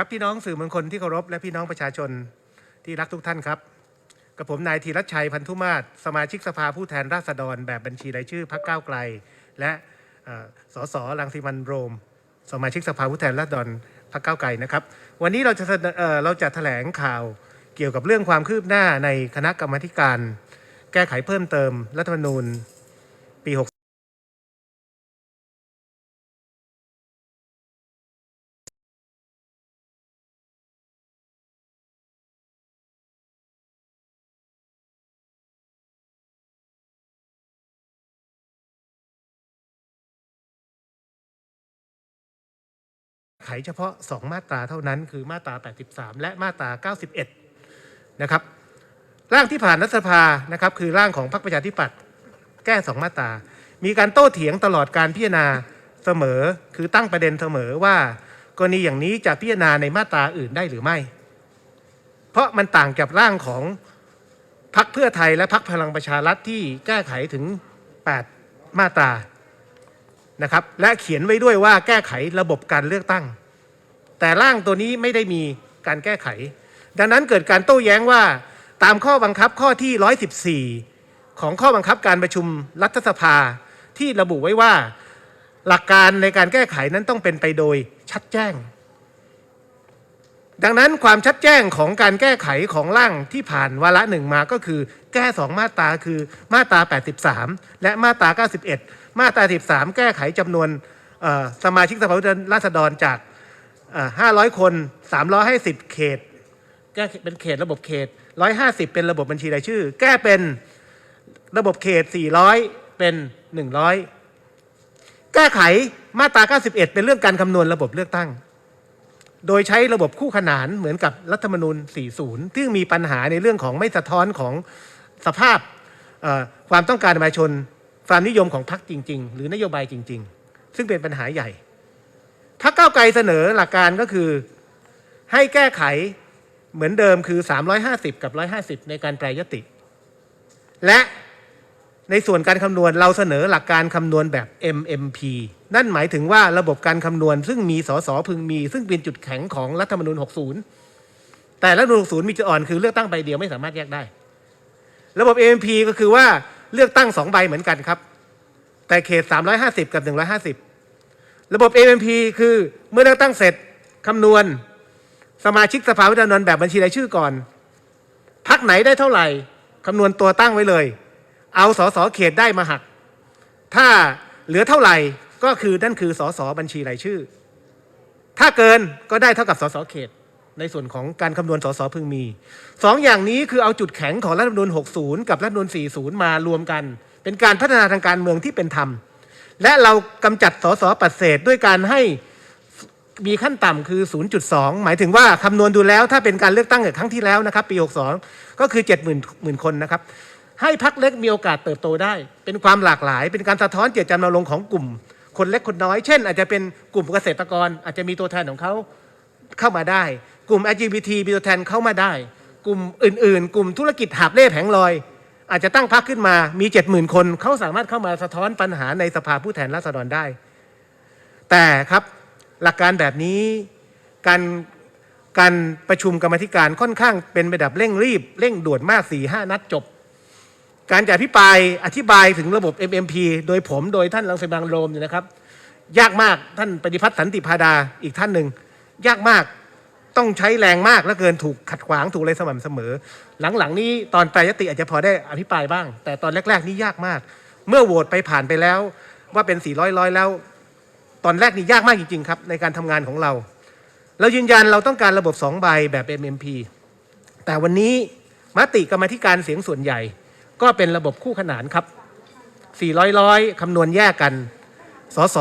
ครับพี่น้องสื่อมวลชนที่เคารพและพี่น้องประชาชนที่รักทุกท่านครับกับผมนายธีรชัยพันธุมาศสมาชิกสภาผู้แทนราษฎร แบบบัญชีรายชื่อพักก้าวไกล และสสรังสิมันโรม สมาชิกสภาผู้แทนราษฎรพักก้าวไกลนะครับ วันนี้เราจะเเราจะแถลงข่าวเกี่ยวกับเรื่องความคืบหน้าในคณะกรรมธิการ แก้ไขเพิ่มเติมรัฐธรรมนูญ ไขเฉพาะ 2 มาตราเท่านั้นคือมาตรา 83 และมาตรา 91 นะครับร่างที่ผ่านรัฐสภานะครับคือร่างของพรรคประชาธิปัตย์แก้ 2 มาตรา มีการโต้เถียงตลอดการพิจารณาเสมอคือตั้งประเด็นเสมอว่ากรณีอย่างนี้จะพิจารณาในมาตราอื่นได้หรือไม่ เพราะมันต่างกับร่างของพรรคเพื่อไทยและพรรคพลังประชารัฐที่แก้ไขถึง 8 มาตรานะครับและเขียนไว้ด้วยว่าแก้ไขระบบการเลือกตั้ง แต่ร่างตัวนี้ไม่ได้มีการแก้ไข ดังนั้นเกิดการโต้แย้งว่าตามข้อบังคับข้อที่ 114 ของข้อบังคับการประชุมรัฐสภาที่ระบุไว้ว่าหลักการในการแก้ไขนั้นต้องเป็นไปโดยชัดแจ้ง ดังนั้นความชัดแจ้งของการแก้ไขของร่างที่ผ่านวาระหนึ่งมาก็คือ แก้สองมาตราคือมาตรา 83 และมาตรา 91 มาตรา 13 แก้ไขจำนวนสมาชิกสภาผู้แทนราษฎรจาก เอ่อ500คน350เขต แก้เป็นเขตระบบเขต150เป็นระบบบัญชีรายชื่อ แก้เป็นระบบเขต400เป็น100แก้ไขมาตรา 91 เป็นเรื่องการคำนวณระบบเลือกตั้ง โดยใช้ระบบคู่ขนานเหมือนกับรัฐธรรมนูญ 40 ซึ่งมีปัญหาในเรื่องของไม่สะท้อนของสภาพเอ่อความต้องการประชาชน ความนิยมของพรรคจริง ๆ หรือนโยบายจริง ๆ ซึ่งเป็นปัญหาใหญ่ พรรคก้าวไกลเสนอหลักการก็คือ ให้แก้ไขเหมือนเดิมคือ 350 กับ 150 ในการแปรยติ และในส่วนการคำนวณเราเสนอหลักการคำนวณแบบ MMP นั่นหมายถึงว่าระบบการคำนวณ ซึ่งมีสสพึงมี ซึ่งเป็นจุดแข็งของรัฐธรรมนูญ 60 แต่รัฐธรรมนูญ 60 มีจุดอ่อนคือเลือกตั้งใบเดียวไม่สามารถแยกได้ ระบบ MMP ก็คือว่าเลือกตั้งสองใบเหมือนกันครับ แต่เขต 350 กับ 150 ระบบ MMP คือเมื่อเลือกตั้งเสร็จคำนวณ สมาชิกสภาผู้แทนราษฎรแบบบัญชีรายชื่อก่อน พักไหนได้เท่าไหร่คำนวณตัวตั้งไว้เลย เอาสอสอเขตได้มาหัก ถ้าเหลือเท่าไหร่ก็คือนั่นคือสอสอบัญชีรายชื่อ ถ้าเกินก็ได้เท่ากับสอสอเขต ในส่วนของการคำนวณสสพึงมีสองอย่างนี้คือเอาจุดแข็งของรัฐธรรมนูญ60 กับรัฐธรรมนูญ40 มารวมกัน เป็นการพัฒนาทางการเมืองที่เป็นธรรม และเรากำจัดสสปัดเศษด้วยการให้มีขั้นต่ำคือ 0.2 หมายถึงว่าคำนวณดูแล้วถ้าเป็นการเลือกตั้งอย่างครั้งที่แล้วนะครับ ปี 62 ก็คือ70,000 คนนะครับ ให้พักเล็กมีโอกาสเติบโตได้ เป็นความหลากหลาย เป็นการสะท้อนเจตจำนงของกลุ่ม คนเล็กคนน้อย เช่น อาจจะเป็นกลุ่มเกษตรกร อาจจะมีตัวแทนของเขาเข้ามาได้ กลุ่ม LGBT มีตัวแทนเข้ามาได้ กลุ่มอื่น ๆ กลุ่มธุรกิจหาบเล่แผงลอย อาจจะตั้งพักขึ้นมามี70,000คนเขาสามารถเข้ามาสะท้อนปัญหาในสภาผู้แทนราษฎรได้ แต่ครับหลักการแบบนี้การการประชุมกรรมธิการค่อนข้างเป็นไปแบบเร่งรีบ เร่งด่วนมาก4ี่ห้านัดจบ การจะอภิปรายอธิบายถึงระบบ MMP โดยผมโดยท่านรังสิมันต์โรมเนี่ยนะครับ ยากมากท่านปฏิพัฒน์สันติพาดาอีกท่านหนึ่ง ยากมากต้องใช้แรงมากและเกินถูกขัดขวางถูกอะไรสม่ำเสมอ หลังๆ นี้ตอนแปรยติอาจจะพอได้อภิปรายบ้าง แต่ตอนแรก ๆ นี่ยากมาก เมื่อโหวตไปผ่านไปแล้ว ว่าเป็น 400ร้อยแล้ว ตอนแรกนี่ยากมากจริง ๆ ครับ ในการทำงานของเรา เรายืนยันเราต้องการระบบ2ใบแบบ MMP แต่วันนี้มติกรรมธิการเสียงส่วนใหญ่ ก็เป็นระบบคู่ขนานครับ 400ร้อยคำนวณแยกกันสส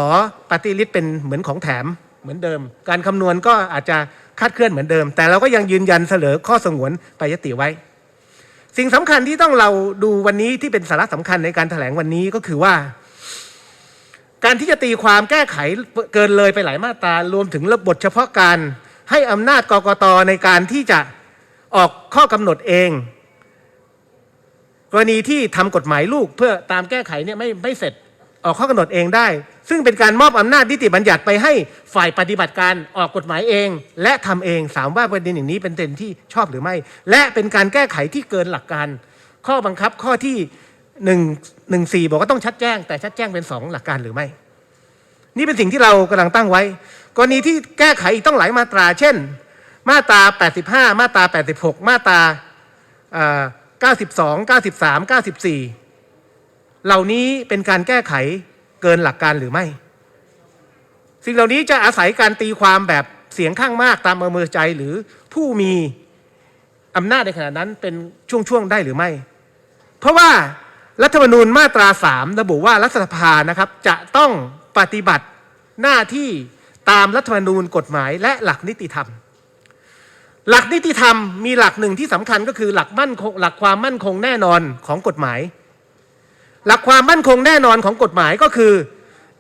ปฏิริษเป็นเหมือนของแถมเหมือนเดิม การคำนวณก็อาจจะคาดเคลื่อนเหมือนเดิม แต่เราก็ยังยืนยันเสนอข้อสงวนไปยติไว้ สิ่งสำคัญที่ต้องเราดูวันนี้ที่เป็นสาระสำคัญในการแถลงวันนี้ก็คือว่า การที่จะตีความแก้ไขเกินเลยไปหลายมาตรารวมถึงระบบเฉพาะการให้อำนาจกกตในการที่จะออกข้อกำหนดเอง กรณีที่ทำกฎหมายลูกเพื่อตามแก้ไขเนี่ยไม่ไม่เสร็จออกข้อกำหนดเองได้ ซึ่งเป็นการมอบอำนาจนิติบัญญัติไปให้ฝ่ายปฏิบัติการออกกฎหมายเอง และทำเองถามว่าประเด็นอย่างนี้เป็นประเด็นที่ชอบหรือไม่ และเป็นการแก้ไขที่เกินหลักการ ข้อบังคับข้อที่หนึ่งหนึ่งสี่บอกว่าต้องชัดแจ้ง แต่ชัดแจ้งเป็นสองหลักการหรือไม่ นี่เป็นสิ่งที่เรากำลังตั้งไว้ กรณีที่แก้ไขต้องหลายมาตรา เช่น มาตรา 85 มาตรา 86 มาตราเอ่อ92 93 94 เหล่านี้เป็นการแก้ไข เกินหลักการหรือไม่ สิ่งเหล่านี้จะอาศัยการตีความแบบเสียงข้างมากตามอำเภอใจหรือผู้มีอำนาจในขณะนั้นเป็นช่วงๆได้หรือไม่ เพราะว่ารัฐธรรมนูญมาตราสามระบุว่ารัฐสภานะครับจะต้องปฏิบัติหน้าที่ตามรัฐธรรมนูญกฎหมายและหลักนิติธรรม หลักนิติธรรมมีหลักหนึ่งที่สำคัญก็คือหลักมั่นคงหลักความมั่นคงแน่นอนของกฎหมาย หลักความมั่นคงแน่นอนของกฎหมายก็คือ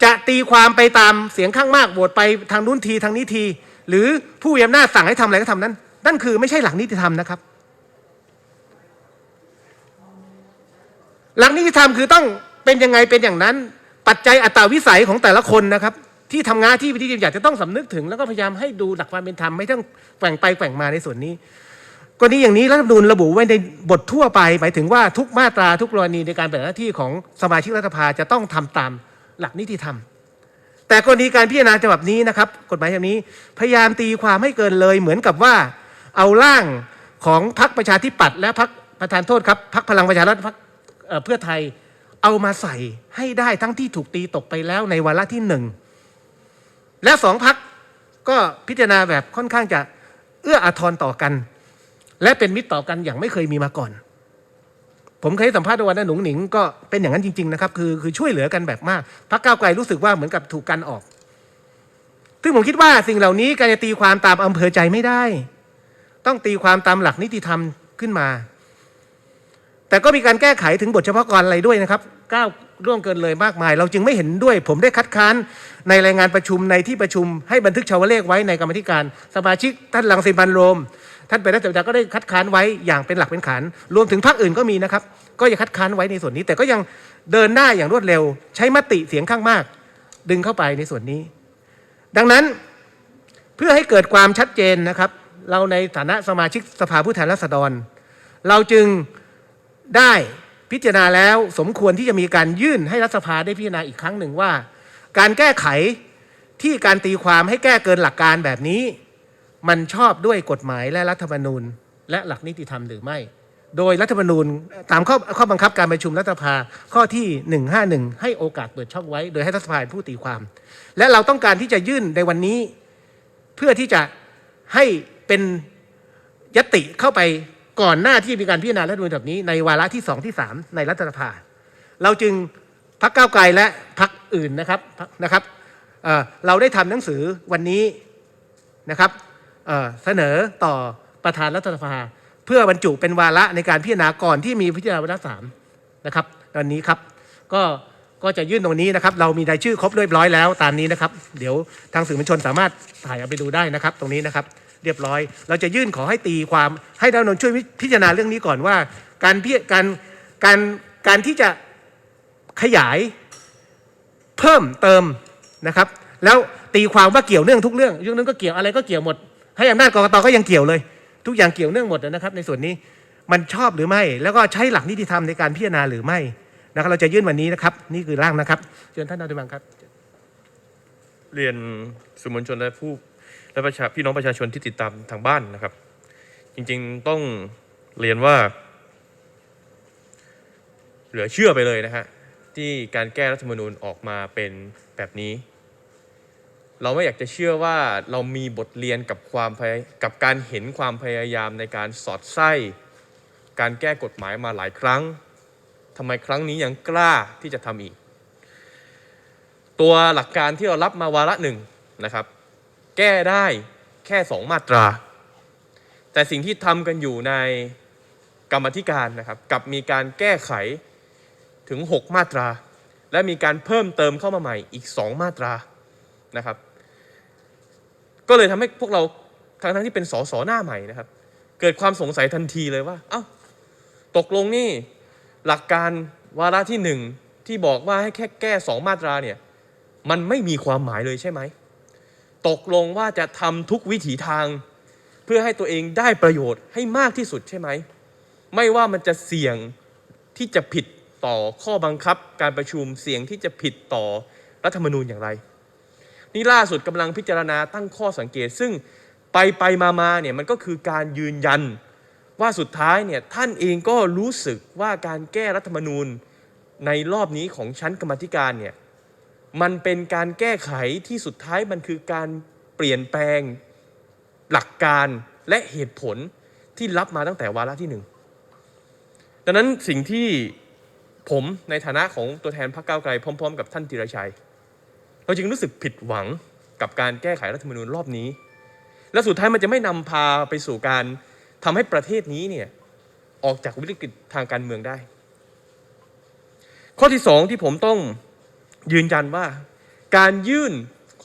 จะตีความไปตามเสียงข้างมากโหวตไปทางนู้นทีทางนี้ที หรือผู้มีอำนาจสั่งให้ทำอะไรก็ทำนั้น นั่นคือไม่ใช่หลักนิติธรรมนะครับ หลักนิติธรรมคือต้องเป็นยังไงเป็นอย่างนั้น ปัจจัยอัตราวิสัยของแต่ละคนนะครับ ที่ทำงานที่วิธีอยากจะต้องสำนึกถึง แล้วก็พยายามให้ดูหลักความเป็นธรรมไม่ต้องแกว่งไปแกว่งมาในส่วนนี้ กรณีอย่างนี้รัฐธรรมนูญระบุไว้ในบททั่วไป หมายถึงว่าทุกมาตราทุกกรณีในการปฏิบัติหน้าที่ของสมาชิกรัฐสภาจะต้องทำตามหลักนิติธรรม แต่กรณีการพิจารณาฉบับนี้นะครับ กฎหมายฉบับนี้พยายามตีความให้เกินเลย เหมือนกับว่าเอาร่างของพรรคประชาธิปัตย์และพรรคประธานโทษครับพรรคพลังประชารัฐพรรคเอ่อเพื่อไทยเอามาใส่ให้ได้ทั้งที่ถูกตีตกไปแล้วในวาระที่หนึ่งและสองพรรคก็พิจารณาแบบค่อนข้างจะเอื้ออาทรต่อกัน และเป็นมิตรต่อกันอย่างไม่เคยมีมาก่อน ผมเคยให้สัมภาษณ์วันนั้นหนุ่งหนิงก็เป็นอย่างนั้นจริง ๆ นะครับ คือคือช่วยเหลือกันแบบมากพรรคก้าวไกลรู้สึกว่าเหมือนกับถูกกันออก ซึ่งผมคิดว่าสิ่งเหล่านี้การจะตีความตามอำเภอใจไม่ได้ ต้องตีความตามหลักนิติธรรมขึ้นมา แต่ก็มีการแก้ไขถึงบทเฉพาะกรอะไรด้วยนะครับก้าวร่วงเกินเลยมากมาย เราจึงไม่เห็นด้วย ผมได้คัดค้านในรายงานประชุมในที่ประชุมให้บันทึกชาวเลขไว้ในกรรมธิการ สมาชิกท่านลังสิมันโรม ท่านเป็นรัฐมนตรีก็ได้คัดค้านไว้อย่างเป็นหลักเป็นฐาน รวมถึงพรรคอื่นก็มีนะครับ ก็ยังคัดค้านไว้ในส่วนนี้ แต่ก็ยังเดินหน้าอย่างรวดเร็ว ใช้มติเสียงข้างมาก ดึงเข้าไปในส่วนนี้ ดังนั้นเพื่อให้เกิดความชัดเจนนะครับ เราในฐานะสมาชิกสภาผู้แทนราษฎร เราจึงได้พิจารณาแล้วสมควรที่จะมีการยื่นให้รัฐสภาได้พิจารณาอีกครั้งหนึ่งว่า การแก้ไขที่การตีความให้แก้เกินหลักการแบบนี้ มันชอบด้วยกฎหมายและรัฐธรรมนูญ และหลักนิติธรรมหรือไม่ โดยรัฐธรรมนูญตามข้อข้อบังคับการประชุมรัฐสภาข้อที่ 151 ให้โอกาสเปิดช่องไว้ โดยให้รัฐสภาผู้ตีความ และเราต้องการที่จะยื่นในวันนี้ เพื่อที่จะให้เป็นยติเข้าไปก่อนหน้าที่มีการพิจารณารัฐธรรมนูญแบบนี้ในวาระที่สองที่สามในรัฐสภา เราจึงพักก้าวไกลและพักอื่นนะครับนะครับเเราได้ทำหนังสือวันนี้นะครับ เสนอต่อประธานรัฐสภา เพื่อบรรจุเป็นวาระในการพิจารณาก่อนที่มีพิจารณาวาระสามนะครับวันนี้ครับก็ก็จะยื่นตรงนี้นะครับ เรามีรายชื่อครบเรียบร้อยแล้วตามนี้นะครับ เดี๋ยวทางสื่อมวลชนสามารถถ่ายเอาไปดูได้นะครับ ตรงนี้นะครับ เรียบร้อย เราจะยื่นขอให้ตีความให้รัฐธรรมนูญช่วยพิจารณาเรื่องนี้ก่อนว่า การพิการการการที่จะขยายเพิ่มเติมนะครับ แล้วตีความว่าเกี่ยวเนื่องทุกเรื่องเรื่องนึงก็เกี่ยวอะไรก็เกี่ยวหมด ให้อำนาจกรกตก็ยังเกี่ยวเลย ทุกอย่างเกี่ยวเนื่องหมดนะครับ ในส่วนนี้มันชอบหรือไม่ แล้วก็ใช้หลักนิติธรรมในการพิจารณาหรือไม่นะครับเราจะยื่นวันนี้นะครับ นี่คือร่างนะครับเชิญท่านนายบังครับ เรียนสื่อมวลชนและผู้และประชาพี่น้องประชาชนที่ติดตามทางบ้านนะครับ จริงๆต้องเรียนว่า เหลือเชื่อไปเลยนะฮะที่การแก้รัฐธรรมนูญออกมาเป็นแบบนี้ เราไม่อยากจะเชื่อว่าเรามีบทเรียนกับความกับการเห็นความพยายามในการสอดไส้ การแก้กฎหมายมาหลายครั้งทำไมครั้งนี้ยังกล้าที่จะทำอีก ตัวหลักการที่เรารับมาวาระหนึ่งนะครับ แก้ได้แค่สองมาตรา แต่สิ่งที่ทำกันอยู่ในกรรมธิการนะครับกับมีการแก้ไขถึง 6 มาตรา และมีการเพิ่มเติมเข้ามาใหม่อีก 2 มาตรานะครับ ก็เลยทำให้พวกเราทั้งทั้งๆที่เป็นสสหน้าใหม่นะครับ เกิดความสงสัยทันทีเลยว่า เอ้าตกลงนี่หลักการวาระที่หนึ่งที่บอกว่าให้แค่แก้สองมาตราเนี่ยมันไม่มีความหมายเลยใช่ไหม ตกลงว่าจะทำทุกวิถีทาง เพื่อให้ตัวเองได้ประโยชน์ให้มากที่สุดใช่ไหม ไม่ว่ามันจะเสี่ยงที่จะผิดต่อข้อบังคับการประชุมเสี่ยงที่จะผิดต่อรัฐธรรมนูญอย่างไร นี่ล่าสุดกำลังพิจารณาตั้งข้อสังเกต ซึ่งไปไปมามาเนี่ยมันก็คือการยืนยัน ว่าสุดท้ายเนี่ยท่านเองก็รู้สึกว่าการแก้รัฐธรรมนูญในรอบนี้ของชั้นกรรมธิการเนี่ยมันเป็นการแก้ไขที่สุดท้ายมันคือการเปลี่ยนแปลงหลักการและเหตุผลที่รับมาตั้งแต่วาระที่หนึ่งดังนั้นสิ่งที่ผมในฐานะของตัวแทนพรรคก้าวไกลพร้อม ๆ กับท่านธีรชัย เราจึงรู้สึกผิดหวังกับการแก้ไขรัฐธรรมนูญรอบนี้ และสุดท้ายมันจะไม่นำพาไปสู่การทำให้ประเทศนี้เนี่ยออกจากวิกฤตทางการเมืองได้ ข้อที่สองที่ผมต้องยืนยันว่า การยื่น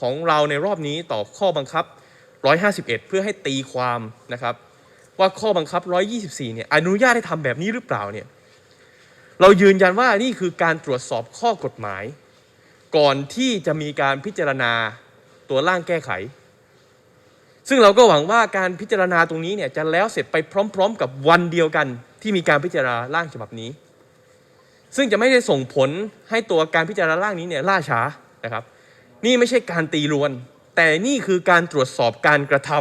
ของเราในรอบนี้ต่อข้อบังคับ 151 เพื่อให้ตีความนะครับว่าข้อบังคับ 124 เนี่ยอนุญาตให้ทำแบบนี้หรือเปล่าเนี่ยเรายืนยันว่านี่คือการตรวจสอบข้อกฎหมาย ก่อนที่จะมีการพิจารณาตัวร่างแก้ไข ซึ่งเราก็หวังว่าการพิจารณาตรงนี้เนี่ยจะแล้วเสร็จไปพร้อม ๆ กับวันเดียวกันที่มีการพิจารณาร่างฉบับนี้ ซึ่งจะไม่ได้ส่งผลให้ตัวการพิจารณาร่างนี้เนี่ยล่าช้านะครับ นี่ไม่ใช่การตีรวน แต่นี่คือการตรวจสอบการกระท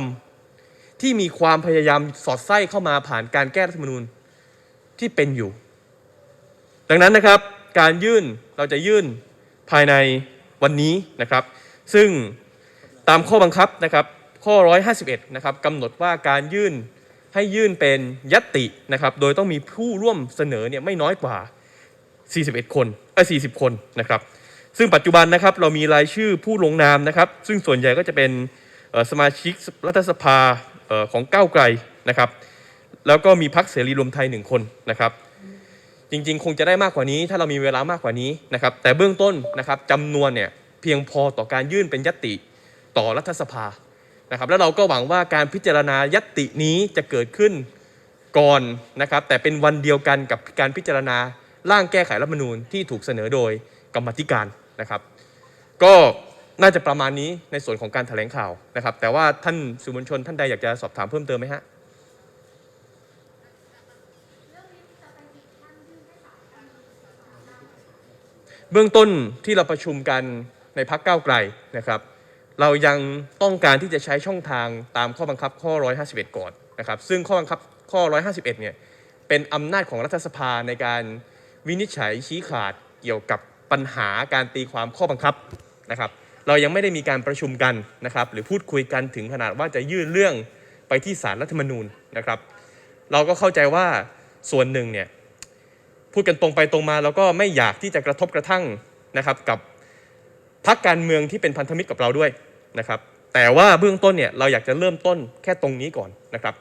ำที่มีความพยายามสอดไส้เข้ามาผ่านการแก้รัฐธรรมนูญที่เป็นอยู่ ดังนั้นนะครับการยื่นเราจะยื่น ภายในวันนี้นะครับ ซึ่งตามข้อบังคับนะครับข้อ 151 นะครับกำหนดว่าการยื่นให้ยื่นเป็นยตตินะครับ โดยต้องมีผู้ร่วมเสนอเนี่ยไม่น้อยกว่า 41 คนเอ้ย40 คนนะครับ ซึ่งปัจจุบันนะครับเรามีรายชื่อผู้ลงนามนะครับ ซึ่งส่วนใหญ่ก็จะเป็นสมาชิกรัฐสภาของก้าวไกลนะครับ แล้วก็มีพักเสรีรวมไทยหนึ่งคนนะครับ จริงๆ คงจะได้มากกว่านี้ ถ้าเรามีเวลามากกว่านี้นะครับแต่เบื้องต้นนะครับจำนวนเนี่ยเพียงพอต่อการยื่นเป็นยตติต่อรัฐสภานะครับแล้วเราก็หวังว่าการพิจารณายตตินี้จะเกิดขึ้นก่อนนะครับแต่เป็นวันเดียวกันกับการพิจารณาร่างแก้ไขรัฐธรรมนูญที่ถูกเสนอโดยกรรมธิการนะครับ ก็น่าจะประมาณนี้ในส่วนของการแถลงข่าวนะครับ แต่ว่าท่านสื่อมวลชนท่านใดอยากจะสอบถามเพิ่มเติมไหมฮะ เบื้องต้นที่เราประชุมกันในพักเก้าไกลนะครับ เรายังต้องการที่จะใช้ช่องทางตามข้อบังคับข้อ 151 ก่อนนะครับ ซึ่งข้อบังคับข้อ 151 เนี่ยเป็นอำนาจของรัฐสภาในการวินิจฉัยชี้ขาดเกี่ยวกับปัญหาการตีความข้อบังคับนะครับ เรายังไม่ได้มีการประชุมกันนะครับ หรือพูดคุยกันถึงขนาดว่าจะยื่นเรื่องไปที่ศาลรัฐธรรมนูญนะครับ เราก็เข้าใจว่าส่วนหนึ่งเนี่ย พูดกันตรงไปตรงมาแล้วก็ไม่อยากที่จะกระทบกระทั่งนะครับกับพักการเมืองที่เป็นพันธมิตรกับเราด้วยนะครับ แต่ว่าเบื้องต้นเนี่ยเราอยากจะเริ่มต้นแค่ตรงนี้ก่อนนะครับ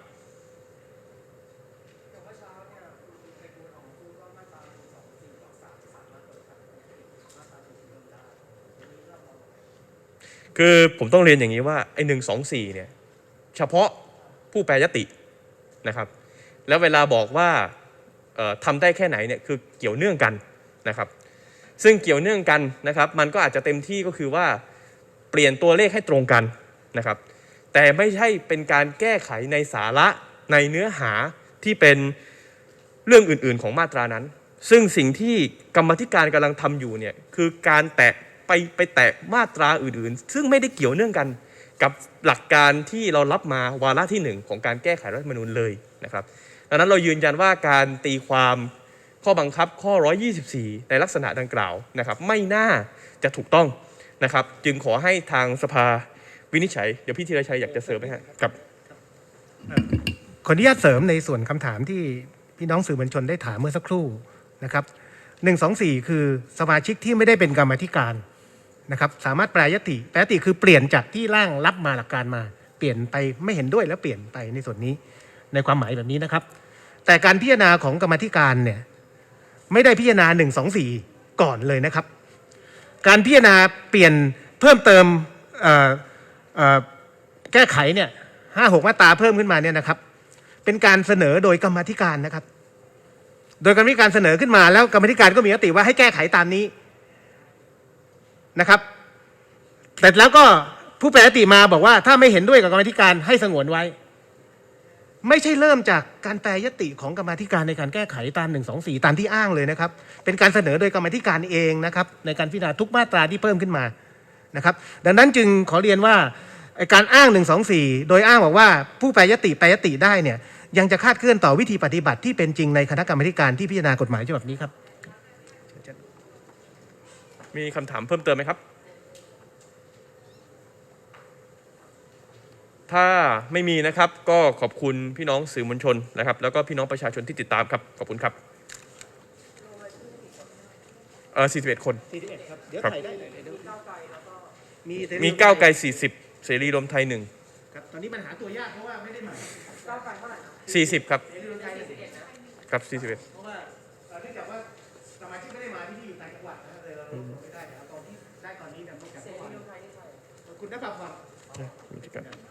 คือผมต้องเรียนอย่างนี้ว่าไอ้หนึ่งสองสี่เนี่ยเฉพาะผู้แปรยตินะครับ แล้วเวลาบอกว่า ทำได้แค่ไหนเนี่ยคือเกี่ยวเนื่องกันนะครับ ซึ่งเกี่ยวเนื่องกันนะครับ มันก็อาจจะเต็มที่ก็คือว่าเปลี่ยนตัวเลขให้ตรงกันนะครับ แต่ไม่ใช่เป็นการแก้ไขในสาระในเนื้อหาที่เป็นเรื่องอื่นๆของมาตรานั้น ซึ่งสิ่งที่กรรมธิการกำลังทำอยู่เนี่ยคือการแตะไปไปแตะมาตราอื่นๆ ซึ่งไม่ได้เกี่ยวเนื่องกันกับหลักการที่เรารับมาวาระที่หนึ่งของการแก้ไขรัฐมนูญเลยนะครับ ดังนั้นเรายืนยันว่าการตีความข้อบังคับข้อ 124 ในลักษณะดังกล่าวนะครับ ไม่น่าจะถูกต้องนะครับ จึงขอให้ทางสภาวินิจฉัย เดี๋ยวพี่ธีรชัยอยากจะเสริมไหมครับขออนุญาตเสริมในส่วนคำถามที่พี่น้องสื่อมวลชนได้ถามเมื่อสักครู่นะครับหนึ่งสองสี่คือสมาชิกที่ไม่ได้เป็นกรรมธิการนะครับ สามารถแปลยติแปลยติคือเปลี่ยนจากที่ร่างรับมาหลักการมา เปลี่ยนไปไม่เห็นด้วยแล้วเปลี่ยนไปในส่วนนี้ ในความหมายแบบนี้นะครับ แต่การพิจารณาของกรรมธิการเนี่ยไม่ได้พิจารณาหนึ่งสองสี่ก่อนเลยนะครับ การพิจารณาเปลี่ยนเพิ่มเติมแก้ไขเนี่ยห้าหกมาตราเพิ่มขึ้นมาเนี่ยนะครับ เป็นการเสนอโดยกรรมธิการนะครับ โดยกรรมธิการเสนอขึ้นมา แล้วกรรมธิการก็มีมติว่าให้แก้ไขตามนี้นะครับแต่แล้วก็ผู้แปรยติมาบอกว่าถ้าไม่เห็นด้วยกับกรรมธิการให้สงวนไว้ ไม่ใช่เริ่มจากการแปรยติของกรรมธิการในการแก้ไขตามหนึ่งสองสี่ตามที่อ้างเลยนะครับ เป็นการเสนอโดยกรรมธิการเองนะครับ ในการพิจารณาทุกมาตราที่เพิ่มขึ้นมานะครับ ดังนั้นจึงขอเรียนว่าการอ้างหนึ่งสองสี่โดยอ้างบอกว่าผู้แปรยติแปรยติได้เนี่ยยังจะคาดเคลื่อนต่อวิธีปฏิบัติที่เป็นจริงในคณะกรรมการที่พิจารณากฎหมายฉบับนี้ครับ มีคำถามเพิ่มเติมไหมครับ ถ้าไม่มีนะครับก็ขอบคุณพี่น้องสื่อมวลชนนะครับ แล้วก็พี่น้องประชาชนที่ติดตามครับขอบคุณครับเออ41 คน 41ครับ เดี๋ยวครับถ่ายได้เลยเดี๋ยวมีมีก้าวไกล 40 เสรีรวมไทยครับตอนนี้มันหาตัวยากเพราะว่าไม่ได้หมาย1 40 ครับ เสรีรวมไทยเนี่ย11นะครับ41เพราะว่าเอ่อเนื่องจากว่าสมาชิกไม่ได้มาที่นี่อยู่ต่างจังหวัดนะเลยเรารวบรวมไม่ได้แต่เอาตอนที่ได้ตอนนี้เนี่ยเนื่องจากเมื่อวานขอบคุณนะปาพร